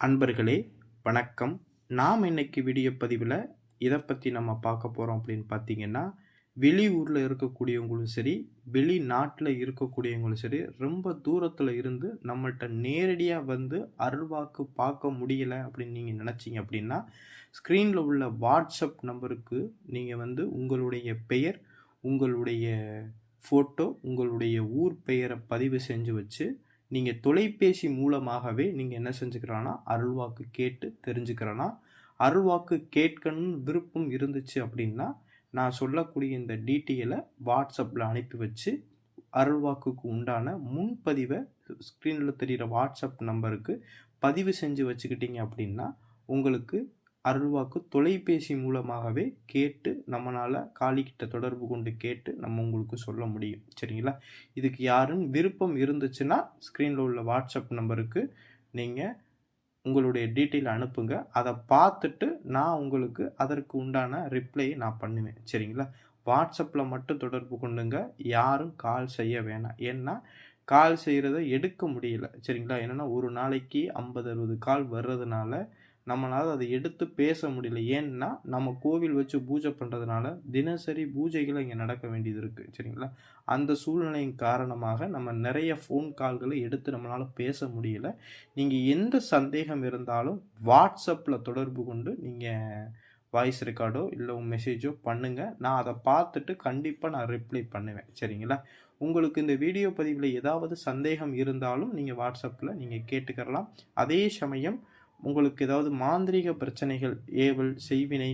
அன்பர்களே வணக்கம். நாம் இன்னைக்கு வீடியோ பதிவில் இதை பற்றி நம்ம பார்க்க போகிறோம் அப்படின்னு பார்த்தீங்கன்னா வெளியூரில் இருக்கக்கூடியவங்களும் சரி வெளிநாட்டில் இருக்கக்கூடியவங்களும் சரி ரொம்ப தூரத்தில் இருந்து நம்மள்ட்ட நேரடியாக வந்து அருள்வாக்கு பார்க்க முடியலை அப்படின்னு நீங்கள் நினச்சிங்க அப்படின்னா ஸ்க்ரீனில் உள்ள வாட்ஸ்அப் நம்பருக்கு நீங்கள் வந்து உங்களுடைய பெயர் உங்களுடைய ஃபோட்டோ உங்களுடைய ஊர் பெயரை பதிவு செஞ்சு வச்சு நீங்கள் தொலைபேசி மூலமாகவே நீங்கள் என்ன செஞ்சுக்கிறோன்னா அருள்வாக்கு கேட்டு தெரிஞ்சுக்கிறோன்னா அருள்வாக்கு கேட்கணும்னு விருப்பம் இருந்துச்சு அப்படின்னா நான் சொல்லக்கூடிய இந்த டீட்டெயிலை வாட்ஸ்அப்பில் அனுப்பி வச்சு அருள்வாக்குக்கு உண்டான முன்பதிவை ஸ்க்ரீனில் தெரிகிற வாட்ஸ்அப் நம்பருக்கு பதிவு செஞ்சு வச்சுக்கிட்டீங்க அப்படின்னா உங்களுக்கு அருள்வாக்கு தொலைபேசி மூலமாகவே கேட்டு நம்மளால் காளிக்கிட்ட தொடர்பு கொண்டு கேட்டு நம்ம உங்களுக்கு சொல்ல முடியும். சரிங்களா? இதுக்கு யாருன்னு விருப்பம் இருந்துச்சுன்னா ஸ்க்ரீனில் உள்ள வாட்ஸ்அப் நம்பருக்கு நீங்கள் உங்களுடைய டீட்டெயில் அனுப்புங்க. அதை பார்த்துட்டு நான் உங்களுக்கு அதற்கு உண்டான ரிப்ளையை நான் பண்ணுவேன். சரிங்களா? வாட்ஸ்அப்பில் மட்டும் தொடர்பு கொண்டுங்க. யாரும் கால் செய்ய வேணாம். ஏன்னா கால் செய்கிறத எடுக்க முடியல. சரிங்களா? என்னென்னா ஒரு நாளைக்கு ஐம்பது அறுபது கால் வர்றதுனால நம்மளால் அதை எடுத்து பேச முடியல. ஏன்னா நம்ம கோவில் வச்சு பூஜை பண்ணுறதுனால தினசரி பூஜைகள் இங்கே நடக்க வேண்டியது இருக்குது சரிங்களா? அந்த சூழ்நிலையின் காரணமாக நம்ம நிறைய ஃபோன் கால்களை எடுத்து நம்மளால் பேச முடியல. நீங்கள் எந்த சந்தேகம் இருந்தாலும் வாட்ஸ்அப்பில் தொடர்பு கொண்டு நீங்கள் வாய்ஸ் ரெக்கார்டோ இல்லை மெசேஜோ பண்ணுங்கள் நான் அதை பார்த்துட்டு கண்டிப்பாக நான் ரிப்ளை பண்ணுவேன் சரிங்களா? உங்களுக்கு இந்த வீடியோ பதிவில் ஏதாவது சந்தேகம் இருந்தாலும் நீங்கள் வாட்ஸ்அப்பில் நீங்கள் கேட்டுக்கிறலாம். அதே சமயம் உங்களுக்கு ஏதாவது மாந்திரீக பிரச்சனைகள் ஏவல் செய்வினை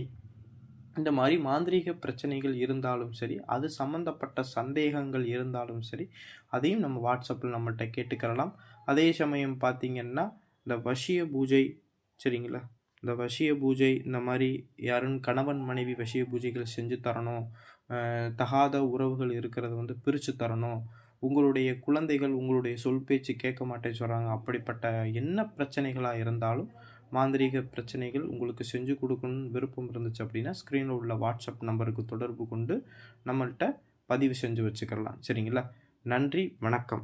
இந்த மாதிரி மாந்திரீக பிரச்சனைகள் இருந்தாலும் சரி அது சம்மந்தப்பட்ட சந்தேகங்கள் இருந்தாலும் சரி அதையும் நம்ம வாட்ஸ்அப்பில் நம்மகிட்ட கேட்டுக்கிறலாம் அதே சமயம் பார்த்திங்கன்னா இந்த வசிய பூஜை சரிங்களா? இந்த வசிய பூஜை இந்த மாதிரி யாரும் கணவன் மனைவி வசிய பூஜைகள் செஞ்சு தரணும். தகாத உறவுகள் இருக்கிறத வந்து பிரித்து தரணும். உங்களுடைய குழந்தைகள் உங்களுடைய சொல் பேச்சு கேட்க மாட்டேன்னு சொல்கிறாங்க அப்படிப்பட்ட என்ன பிரச்சனைகளாக இருந்தாலும் மாந்திரீக பிரச்சனைகள் உங்களுக்கு செஞ்சு கொடுக்கணும்னு விருப்பம் இருந்துச்சு அப்படின்னா ஸ்க்ரீனில் உள்ள வாட்ஸ்அப் நம்பருக்கு தொடர்பு கொண்டு நம்மள்கிட்ட பதிவு செஞ்சு வச்சுக்கலாம். சரிங்களா? நன்றி வணக்கம்.